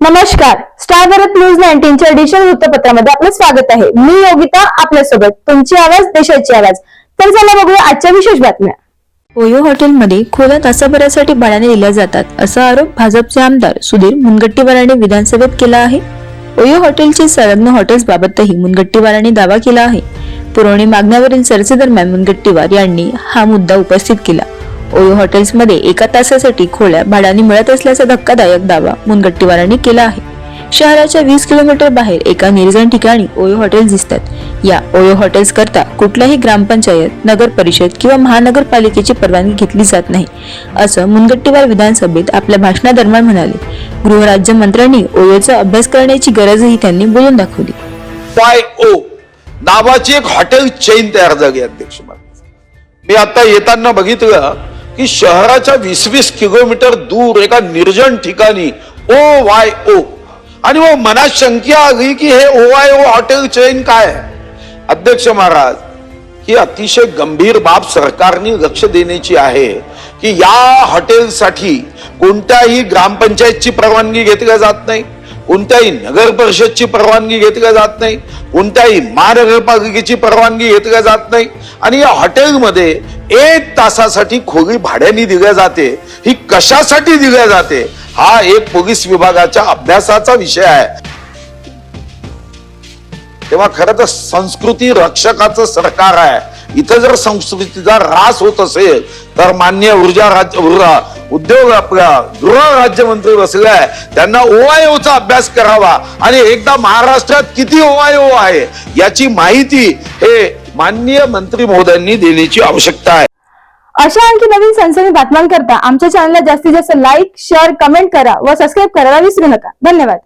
नमस्कार. Star Bharat news नाईन्टीनच्या digital वृत्तपत्रामध्ये आपलं स्वागत आहे. मी योगिता आपल्यासोबत तुमची आवाज देशाची आवाज. तर चला बघूया आजच्या विशेष बातम्या. ओयो हॉटेलमध्ये खोल्या तासाभरासाठी भाड्याने दिल्या जातात असा आरोप भाजपचे आमदार सुधीर मुनगट्टीवारांनी विधानसभेत केला आहे. ओयो हॉटेलचे संलग्न हॉटेल्स बाबतही मुनगट्टीवारांनी दावा केला आहे. पुरवणी मागण्यावरील चर्चेदरम्यान मुनगट्टीवार यांनी हा मुद्दा उपस्थित केला. ओयो हॉटेल्समध्ये एका तासासाठी खोल्या भाड्याने मिळत असल्याचा धक्कादायक दावा मुनगट्टीवारांनी केला आहे. शहराच्या वीस किलोमीटर बाहेर एका निर्जन ठिकाणी ओयो हॉटेल्स दिसतात. या ओयो हॉटेल्स करता कुठल्याही ग्रामपंचायत नगर परिषद किंवा महानगरपालिकेची परवानगी घेतली जात नाही असं मुनगट्टीवार विधानसभेत आपल्या भाषणादरम्यान म्हणाले. गृहराज्यमंत्र्यांनी ओयोचा अभ्यास करण्याची गरजही त्यांनी बोलून दाखवली. वाय ओ नावाची एक हॉटेल चेन तयार झाली अध्यक्ष मी आता येताना बघितलं की शहराच्या वीस वीस किलोमीटर दूर एका निर्जन ठिकाणी ओ वाय ओ आणि मग मनात शंका आली की हे O Y O hotel chain काय? अध्यक्ष महाराज ही अतिशय गंभीर बाब सरकारने लक्ष देण्याची आहे की या हॉटेलसाठी कोणत्याही ग्रामपंचायतची परवानगी घेतल्या जात नाही. कोणत्याही नगर परिषदची परवानगी घेतल्या जात नाही कोणत्याही महानगरपालिकेची परवानगी घेतल्या जात नाही. आणि या हॉटेलमध्ये एक तासासाठी खोली भाड्याने दिल्या जाते. ही कशासाठी दिल्या जाते? हा एक पोलीस विभागाच्या अभ्यासाचा विषय आहे. तेव्हा खरं तर संस्कृती रक्षकाचं सरकार आहे. इथं जर संस्कृतीचा ऱ्हास होत असेल तर मान्य ऊर्जा राज्य ऊर्जा उद्योग आपला गृह राज्यमंत्री बसले आहे त्यांना ओआयओचा अभ्यास करावा. आणि एकदा महाराष्ट्रात किती ओआयओ आहे याची माहिती हे माननीय मंत्री महोदयांनी देण्याची आवश्यकता आहे. अशा आणखी नवीन सनसनी बातम्यांकरता आमच्या चॅनलला जास्तीत जास्त लाईक शेअर कमेंट करा व सबस्क्राईब करायला विसरू नका. धन्यवाद.